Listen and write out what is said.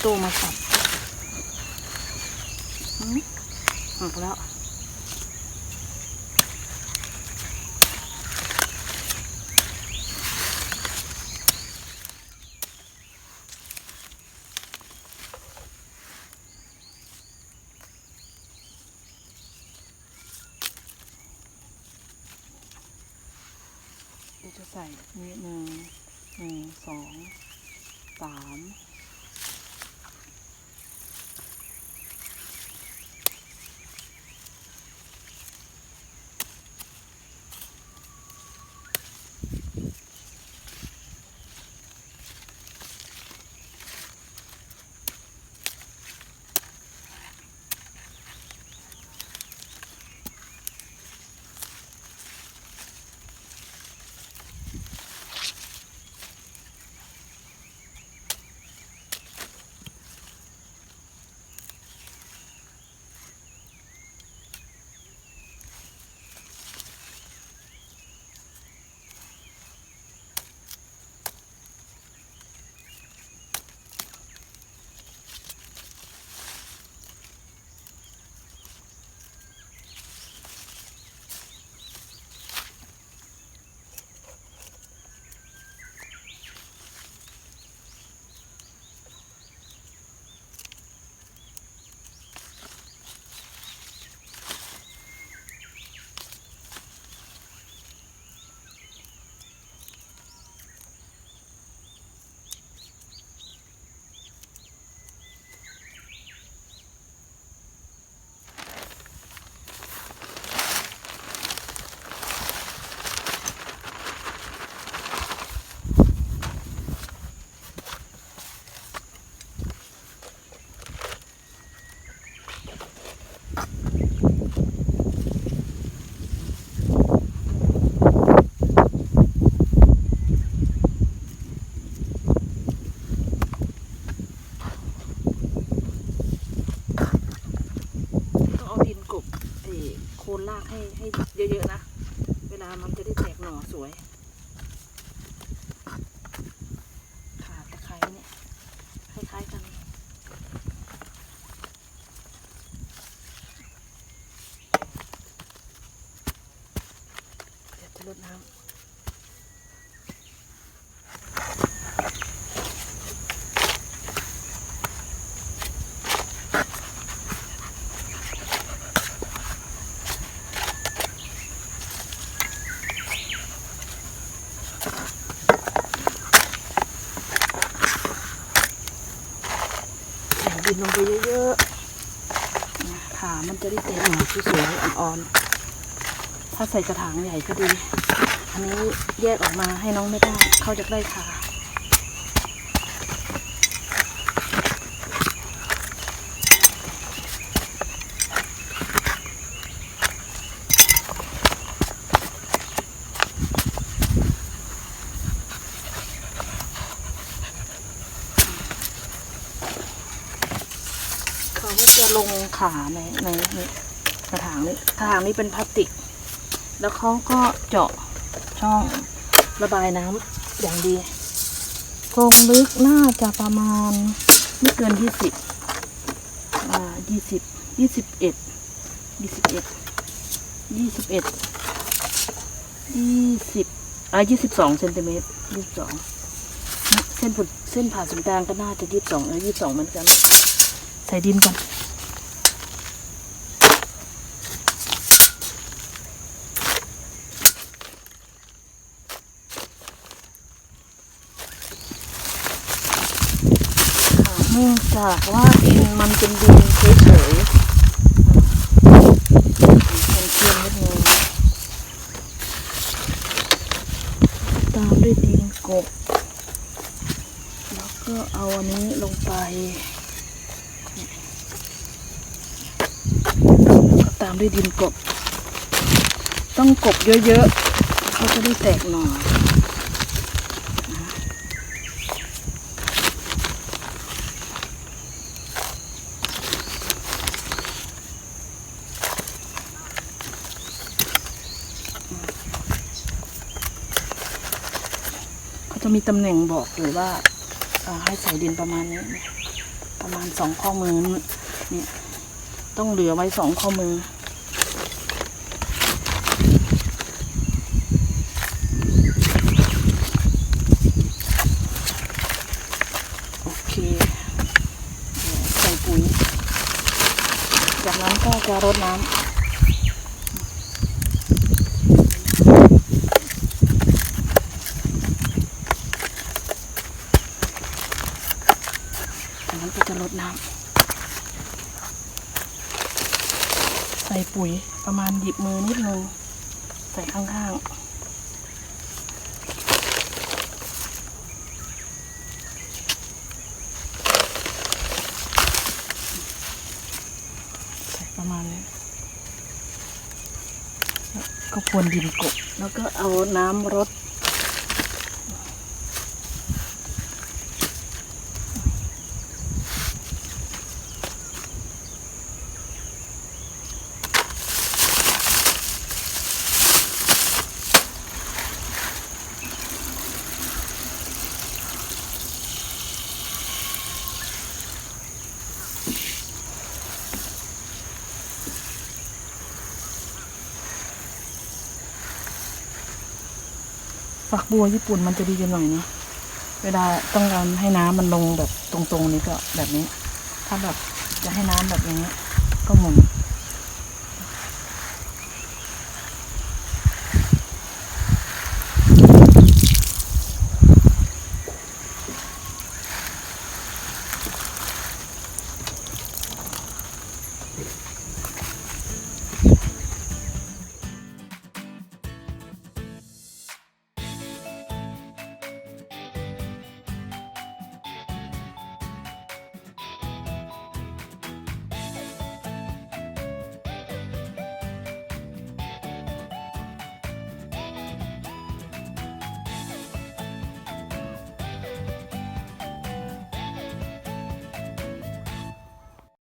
โต้มาสับหืมหักแล้วเราจะใส่นี่หนึ่งหนึ่งสองสาม ให้ให้เยอะๆนะ เวลามันจะได้แตกหน่อสวยขาตะไคร้เนี่ยคล้ายๆกัน เดี๋ยวจะลดน้ำ ใส่ ดินลงไปเยอะๆขามันจะได้แตกหน่อสวยๆอ่อนๆ ถ้าใส่กระถางใหญ่ก็ดี อันนี้แยกออกมาให้น้องไม่ได้ เขาจะได้ขา ลงขาในในกระถางนี้กระถางนี้เป็นพลาสติก แล้วเขาก็เจาะช่องระบายน้ำอย่างดีโพรงลึกน่าจะประมาณไม่เกินยี่สิบอ่ายี่สิบยี่สิบเอ็ดยี่สิบเอ็ดยี่สิบเอ็ดยี่สิบอ่ายี่สิบสองเซนติเมตรยี่สิบสองเส้นผ่นเส้นผ่าศูนย์กลางก็น่าจะยี่สิบสองเออยี่สิบสองเหมือนกัน ใส่ดินก่อน นื่องจากว่าดินมันเป็นดินเฉยๆเป็นเทียมนิดนึงตามด้วยดินกบ แล้วก็เอาอันนี้ลงไปแล้วก็ตามด้วยดินกบ ต้องกบเยอะๆ เขาจะได้แตกหน่อ จะมีตำแหน่งบอกเลยว่าให้ใส่ดินประมาณนี้ ประมาณสองข้อมือเนี่ยต้องเหลือไว้สองข้อมือ โอเค ใส่ปุ๋ย จากนั้นก็จะรดน้ำ จากนั้นก็จะรดน้ำ ใส่ ปุ๋ยประมาณหยิบมือนิดนึง ใส่ข้างๆใส่ประมาณนี้ก็พรวนดินกบ แล้วก็เอาน้ำรด ฝักบัวญี่ปุ่นมันจะดีกันหน่อยเนาะเวลาต้องการให้น้ำมันลงแบบตรงๆนี้ก็แบบนี้ ถ้าแบบจะให้น้ำแบบอย่างนี้ก็หมุน